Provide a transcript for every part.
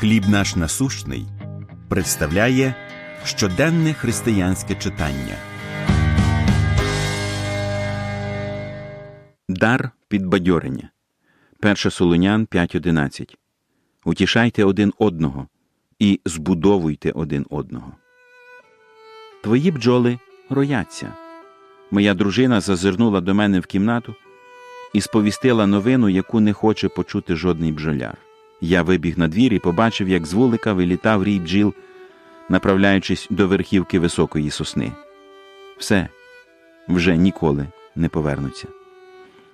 Хліб наш насущний представляє щоденне християнське читання. Дар підбадьорення. 1 Солонян 5.11. Утішайте один одного і збудовуйте один одного. Твої бджоли рояться. Моя дружина зазирнула до мене в кімнату і сповістила новину, яку не хоче почути жодний бджоляр. Я вибіг на двір і побачив, як з вулика вилітав рій бджіл, направляючись до верхівки високої сосни. Все вже ніколи не повернуться.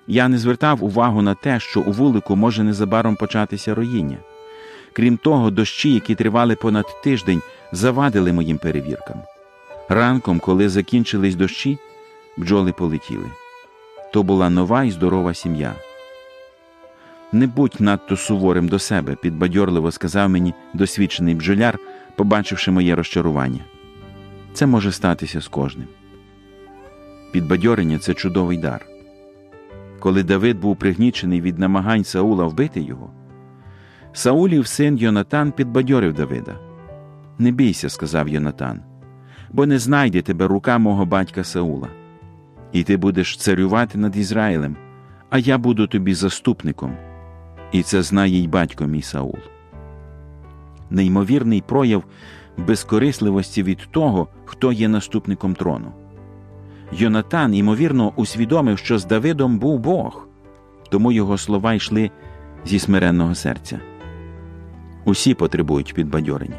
Я не звертав увагу на те, що у вулику може незабаром початися роїння. Крім того, дощі, які тривали понад тиждень, завадили моїм перевіркам. Ранком, коли закінчились дощі, бджоли полетіли. То була нова і здорова сім'я. Не будь надто суворим до себе, підбадьорливо сказав мені досвідчений бджоляр, побачивши моє розчарування. Це може статися з кожним. Підбадьорення це чудовий дар. Коли Давид був пригнічений від намагань Саула вбити його, Саулів син Йонатан підбадьорив Давида. Не бійся, сказав Йонатан, бо не знайде тебе рука мого батька Саула, і ти будеш царювати над Ізраїлем, а я буду тобі заступником. І це знає й батько мій Саул. Неймовірний прояв безкорисливості від того, хто є наступником трону. Йонатан, ймовірно, усвідомив, що з Давидом був Бог, тому його слова йшли зі смиренного серця. Усі потребують підбадьорення.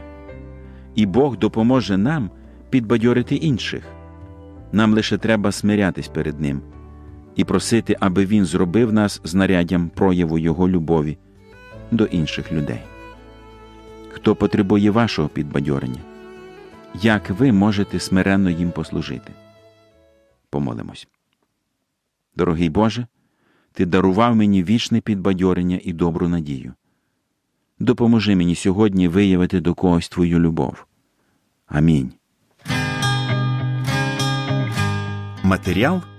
І Бог допоможе нам підбадьорити інших. Нам лише треба смирятись перед Ним і просити, аби Він зробив нас знаряддям прояву Його любові до інших людей. Хто потребує вашого підбадьорення? Як ви можете смиренно їм послужити? Помолимось. Дорогий Боже, Ти дарував мені вічне підбадьорення і добру надію. Допоможи мені сьогодні виявити до когось Твою любов. Амінь. Матеріал